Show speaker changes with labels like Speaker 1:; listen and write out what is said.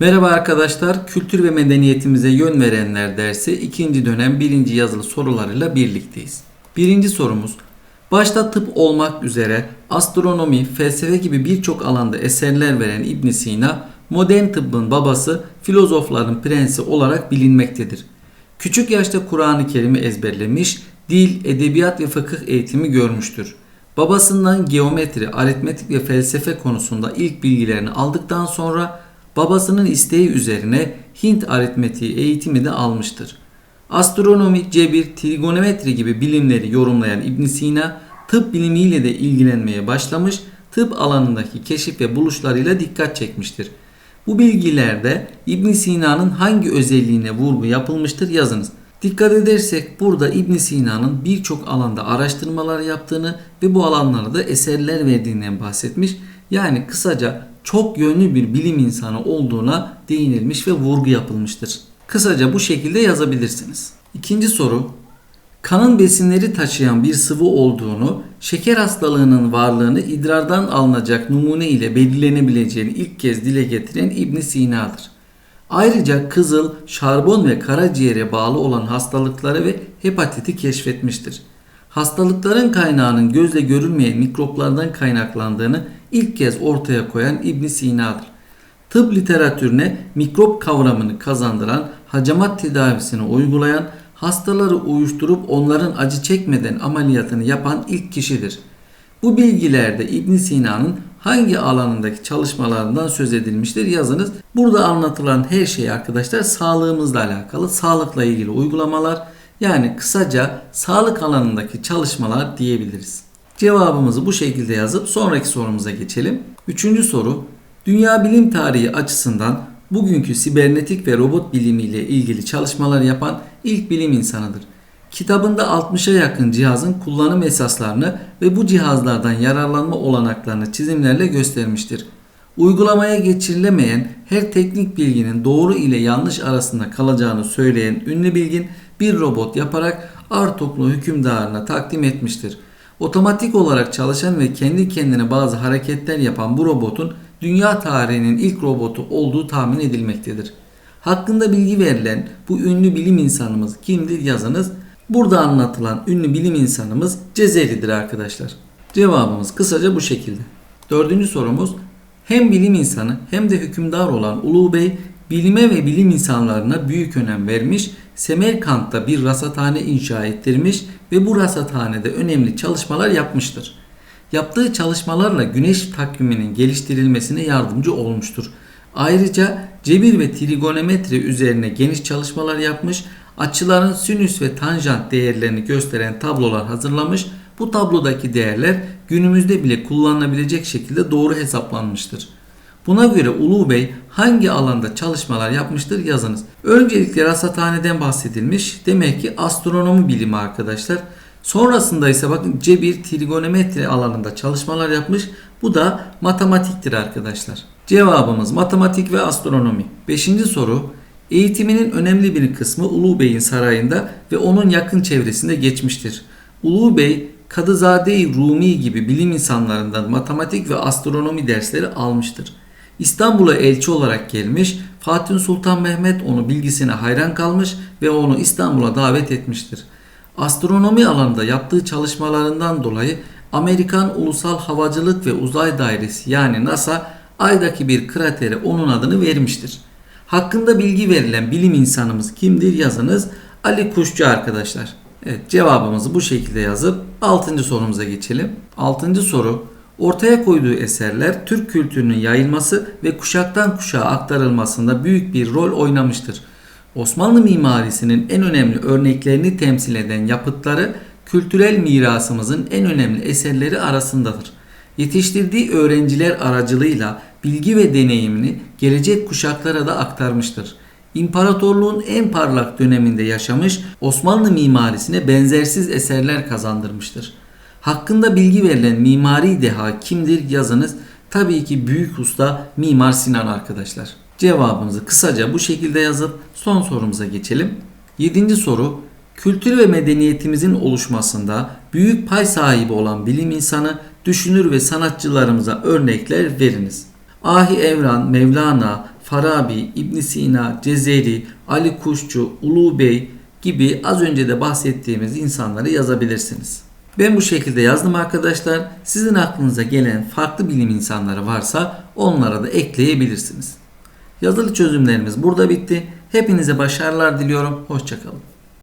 Speaker 1: Merhaba arkadaşlar, kültür ve medeniyetimize yön verenler dersi 2. dönem 1. yazılı sorularıyla birlikteyiz. Birinci sorumuz, başta tıp olmak üzere astronomi, felsefe gibi birçok alanda eserler veren İbn Sina, modern tıbbın babası, filozofların prensi olarak bilinmektedir. Küçük yaşta Kur'an-ı Kerim'i ezberlemiş, dil, edebiyat ve fıkıh eğitimi görmüştür. Babasından geometri, aritmetik ve felsefe konusunda ilk bilgilerini aldıktan sonra babasının isteği üzerine Hint aritmetiği eğitimi de almıştır. Astronomi, cebir, trigonometri gibi bilimleri yorumlayan İbn Sina tıp bilimiyle de ilgilenmeye başlamış, tıp alanındaki keşif ve buluşlarıyla dikkat çekmiştir. Bu bilgilerde İbn Sina'nın hangi özelliğine vurgu yapılmıştır yazınız. Dikkat edersek burada İbn Sina'nın birçok alanda araştırmalar yaptığını ve bu alanlarda eserler verdiğinden bahsetmiş. Yani kısaca çok yönlü bir bilim insanı olduğuna değinilmiş ve vurgu yapılmıştır. Kısaca bu şekilde yazabilirsiniz. İkinci soru. Kanın besinleri taşıyan bir sıvı olduğunu, şeker hastalığının varlığını idrardan alınacak numune ile belirlenebileceğini ilk kez dile getiren İbn Sina'dır. Ayrıca kızıl, şarbon ve karaciğere bağlı olan hastalıkları ve hepatiti keşfetmiştir. Hastalıkların kaynağının gözle görülmeyen mikroplardan kaynaklandığını ilk kez ortaya koyan İbn Sina'dır. Tıp literatürüne mikrop kavramını kazandıran, hacamat tedavisini uygulayan, hastaları uyuşturup onların acı çekmeden ameliyatını yapan ilk kişidir. Bu bilgilerde İbn Sina'nın hangi alanındaki çalışmalarından söz edilmiştir yazınız. Burada anlatılan her şey arkadaşlar sağlığımızla alakalı, sağlıkla ilgili uygulamalar yani kısaca sağlık alanındaki çalışmalar diyebiliriz. Cevabımızı bu şekilde yazıp sonraki sorumuza geçelim. Üçüncü soru. Dünya bilim tarihi açısından bugünkü sibernetik ve robot bilimiyle ilgili çalışmalar yapan ilk bilim insanıdır. Kitabında 60'a yakın cihazın kullanım esaslarını ve bu cihazlardan yararlanma olanaklarını çizimlerle göstermiştir. Uygulamaya geçirilemeyen her teknik bilginin doğru ile yanlış arasında kalacağını söyleyen ünlü bilgin bir robot yaparak Artuklu hükümdarına takdim etmiştir. Otomatik olarak çalışan ve kendi kendine bazı hareketler yapan bu robotun dünya tarihinin ilk robotu olduğu tahmin edilmektedir. Hakkında bilgi verilen bu ünlü bilim insanımız kimdir yazınız. Burada anlatılan ünlü bilim insanımız Cezeri'dir arkadaşlar. Cevabımız kısaca bu şekilde. Dördüncü sorumuz hem bilim insanı hem de hükümdar olan Ulu Bey bilime ve bilim insanlarına büyük önem vermiş, Semerkant'ta bir rasathane inşa ettirmiş ve bu rasathanede önemli çalışmalar yapmıştır. Yaptığı çalışmalarla güneş takviminin geliştirilmesine yardımcı olmuştur. Ayrıca cebir ve trigonometri üzerine geniş çalışmalar yapmış, açıların sinüs ve tanjant değerlerini gösteren tablolar hazırlamış. Bu tablodaki değerler günümüzde bile kullanılabilecek şekilde doğru hesaplanmıştır. Buna göre Ulu Bey hangi alanda çalışmalar yapmıştır yazınız. Öncelikle rasathaneden bahsedilmiş. Demek ki astronomi bilimi arkadaşlar. Sonrasında ise bakın cebir, trigonometri alanında çalışmalar yapmış. Bu da matematiktir arkadaşlar. Cevabımız matematik ve astronomi. Beşinci soru. Eğitiminin önemli bir kısmı Ulu Bey'in sarayında ve onun yakın çevresinde geçmiştir. Ulu Bey Kadızade-i Rumi gibi bilim insanlarından matematik ve astronomi dersleri almıştır. İstanbul'a elçi olarak gelmiş, Fatih Sultan Mehmet onu bilgisine hayran kalmış ve onu İstanbul'a davet etmiştir. Astronomi alanında yaptığı çalışmalarından dolayı Amerikan Ulusal Havacılık ve Uzay Dairesi yani NASA aydaki bir kratere onun adını vermiştir. Hakkında bilgi verilen bilim insanımız kimdir yazınız Ali Kuşçu arkadaşlar. Evet cevabımızı bu şekilde yazıp 6. sorumuza geçelim. 6. soru ortaya koyduğu eserler Türk kültürünün yayılması ve kuşaktan kuşağa aktarılmasında büyük bir rol oynamıştır. Osmanlı mimarisinin en önemli örneklerini temsil eden yapıtları kültürel mirasımızın en önemli eserleri arasındadır. Yetiştirdiği öğrenciler aracılığıyla bilgi ve deneyimini gelecek kuşaklara da aktarmıştır. İmparatorluğun en parlak döneminde yaşamış Osmanlı mimarisine benzersiz eserler kazandırmıştır. Hakkında bilgi verilen mimari deha kimdir yazınız. Tabii ki büyük usta Mimar Sinan arkadaşlar. Cevabımızı kısaca bu şekilde yazıp son sorumuza geçelim. 7. soru Kültür ve medeniyetimizin oluşmasında büyük pay sahibi olan bilim insanı, düşünür ve sanatçılarımıza örnekler veriniz. Ahi Evran, Mevlana, Farabi, İbn Sina, Cezeri, Ali Kuşçu, Ulu Bey gibi az önce de bahsettiğimiz insanları yazabilirsiniz. Ben bu şekilde yazdım arkadaşlar. Sizin aklınıza gelen farklı bilim insanları varsa onlara da ekleyebilirsiniz. Yazılı çözümlerimiz burada bitti. Hepinize başarılar diliyorum. Hoşçakalın.